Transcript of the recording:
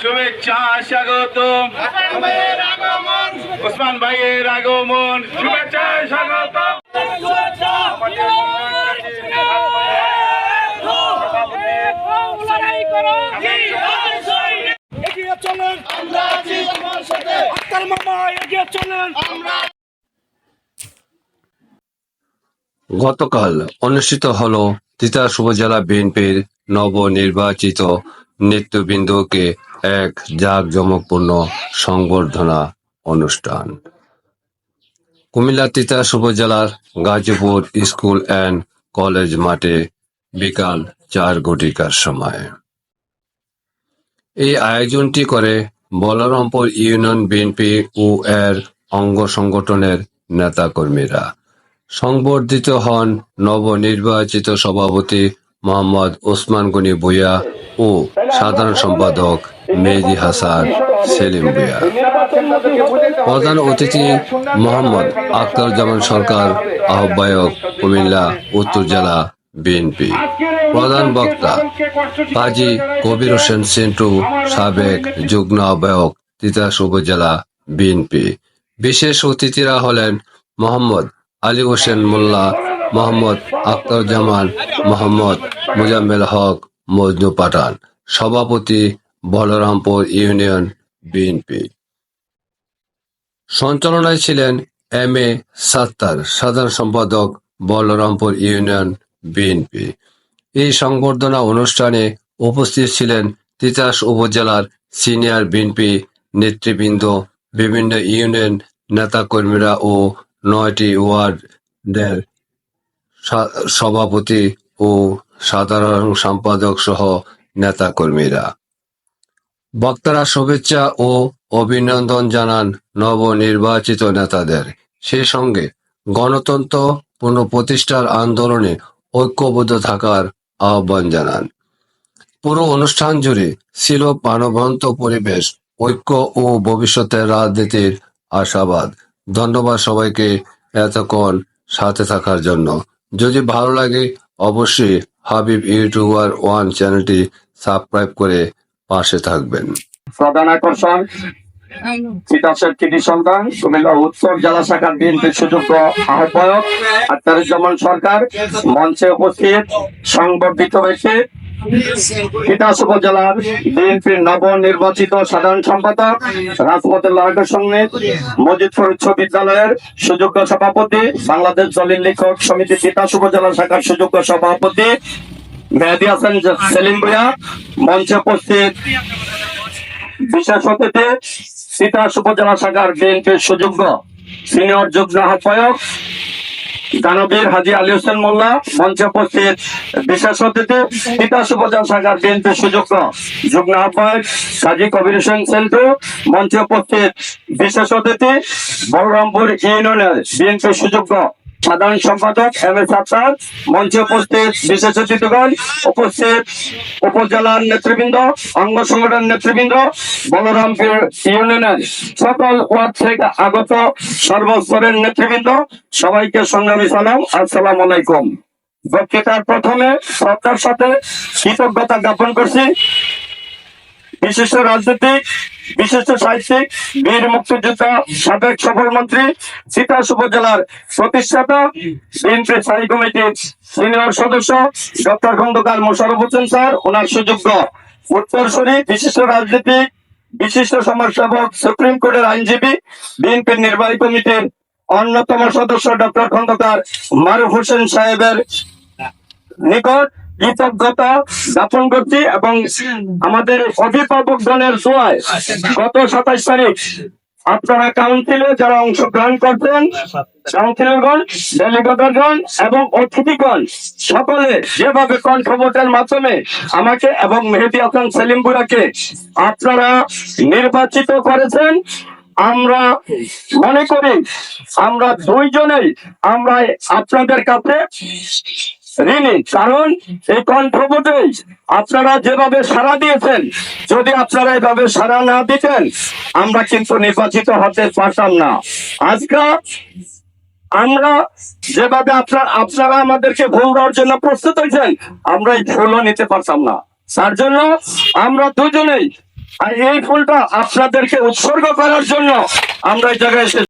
শুভেচ্ছা স্বাগতম ওসমান ভাইয়ের আগমন। শুভেচ্ছা স্বাগতম। এগিয়ে চলেন আমরা আছি তোমার সাথে আক্তার মামা এগিয়ে চলেন আমরা গতকাল অনুষ্ঠিত হল তিতাস উপজেলা বিএনপির নবনির্বাচিত নেতৃবৃন্দকে এক জাঁকজমকপূর্ণ সংবর্ধনা অনুষ্ঠান। কুমিল্লা তিতাস উপজেলার গাজীপুর স্কুল অ্যান্ড কলেজ মাঠে বিকাল চার ঘটিকার সময়। এই আয়োজনটি করে বলরামপুর ইউনিয়ন বিএনপি ও এর অঙ্গ সংগঠনের নেতাকর্মীরা। সংবর্ধিত হন নবনির্বাচিত সভাপতি মোহাম্মদ ওসমান গনি ভূঁইয়া ও সাধারণ সম্পাদক মেহেদি হাসান সেলিম ভূঁইয়া। প্রধান অতিথি মোহাম্মদ আখতারুজ্জামান সরকার, আহ্বায়ক কুমিল্লা, উত্তর জেলা বিএনপি। প্রধান বক্তা কাজী কবির হোসেন সেন্টু, সাবেক যুগ্ম আহ্বায়ক তিতাস উপজেলা বিএনপি। বিশেষ অতিথিরা হলেন মোহাম্মদ আলী হোসেন মোল্লা মোহাম্মদ আখতারুজ্জামান মোহাম্মদ মুজাম্মেল হক, মজনু পাঠান। সভাপতি বলরামপুর ইউনিয়ন বিএনপি। সঞ্চালনায় ছিলেন এম এ সাত্তার, সাধারণ সম্পাদক বলরামপুর ইউনিয়ন বিএনপি। এই সংবর্ধনা অনুষ্ঠানে উপস্থিত ছিলেন তিতাস উপজেলার সিনিয়র বিএনপি নেতৃবৃন্দ, বিভিন্ন ইউনিয়ন নেতাকর্মীরা ও নয়টি ওয়ার্ডের সভাপতি ও সাধারণ সম্পাদক সহ নেতাকর্মীরা। বক্তারা শুভেচ্ছা ও অভিনন্দন জানান নবনির্বাচিত নেতাদের। সেই সঙ্গে গণতন্ত্র পুনঃপ্রতিষ্ঠার আন্দোলনে ঐক্যবদ্ধ থাকার আহ্বান জানান। পুরো অনুষ্ঠান জুড়ে ছিল প্রাণবন্ত পরিবেশ, ঐক্য ও ভবিষ্যতের রাজনীতির আশাবাদ। ধন্যবাদ সবাইকে এতক্ষণ সাথে থাকার জন্য। যদি ভালো লাগে অবশ্যই হাবিব ইউটিউবার ওয়ান চ্যানেলটি সাবস্ক্রাইব করে পাশে থাকবেন। প্রধান আকর্ষণ তিতাসের কৃতি সন্তান কুমিল্লা উৎসব জেলা শাখার বিএনপির সুযোগ্য আহ্বায়ক আখতারুজ্জামান সরকার মঞ্চে উপস্থিত সংবর্ধিত হয়েছে। তিতাস বিএনপির নবনির্বাচিত সাধারণ সম্পাদক রাজপথের সঙ্গে মজিদপুর সুযোগ্য সভাপতি, বাংলাদেশ লেখক সমিতি উপজেলা শাখার সুযোগ্য সভাপতি সেলিম বিশেষ অতিথি তিতাস উপজেলা শাখার বিএনপির সুযোগ্য সিনিয়র যুগ্ম আহ্বায়ক দানবীর হাজি আলী হোসেন মোল্লা, মঞ্চে উপস্থিত বিশেষ অতিথি তিতাস উপজেলা শাখার বিএনপির সুযোগ্য যুগ্ম আহ্বায়ক কাজী কবির হোসেন সেন্টু, মঞ্চে উপস্থিত বিশেষ অতিথি, বলরামপুর ইউনিয়নের বিএনপির সুযোগ্য সাধারণ সম্পাদক এম এস আফসার, মঞ্চে উপস্থিত বিশেষ অতিথিগণ, উপস্থিত উপজেলার নেতৃবৃন্দ, অঙ্গ সংগঠন নেতৃবৃন্দ বলরামপুর ইউনিয়নের সকল ওয়ার্ড থেকে আগত সর্বস্তরের নেতৃবৃন্দ, সবাইকে সংগ্রামী সালাম, আসসালাম আলাইকুম। বক্তৃতার প্রথমে শ্রদ্ধার সাথে কৃতজ্ঞতা জ্ঞাপন করছি। বিশিষ্ট রাজনীতিক বিশিষ্ট সাহিত্যিক, বীর মুক্তিযোদ্ধা, সাবেক সফরমন্ত্রী সীতাস উপজেলার প্রতিষ্ঠাতা বিএনপি স্থায়ী কমিটির সিনিয়র সদস্য, ডক্টর খন্দকার মোশারফ হোসেন স্যার, ওনার সুযোগ্য উত্তরসূরি বিশিষ্ট রাজনীতিক বিশিষ্ট সমাজসেবক, সুপ্রিম কোর্টের আইনজীবী, বিএনপির নির্বাহী কমিটির অন্যতম সদস্য, ডক্টর খন্দকার মারুফ হোসেন সাহেবের নিকট কৃতজ্ঞতা জ্ঞাপন করছি এবং আমাদের অভিভাবক গণের দোয়ায় গত সাতাইশ তারিখ আপনারা কাউন্সিলে যারা অংশগ্রহণ করছেন, কাউন্সিলরগণ, ডেলিগেটরগণ এবং অতিথিগণ, সকলে যেভাবে কণ্ঠভোটের মাধ্যমে আমাকে এবং মেহেদি হাসান সেলিম বুড়াকে আপনারা নির্বাচিত করেছেন, আমরা মনে করি আমরা দুইজনেই আমরা আপনাদের কাছে ঋণী কারণ এই আপনারা যেভাবে সাড়া দিয়েছেন, যদি আপনারা এভাবে সাড়া না দিতেন, আমরা কিন্তু নির্বাচিত হতে পারতাম না। আজকে আমরা যেভাবে আপনার, আপনারা আমাদেরকে ভুল দেওয়ার জন্য প্রস্তুত হয়েছেন, আমরা এই ভুলও নিতে পারতাম না। তার জন্য আমরা দুজনেই, আর এই ফুলটা আপনাদেরকে উৎসর্গ করার জন্য আমরা এই জায়গায়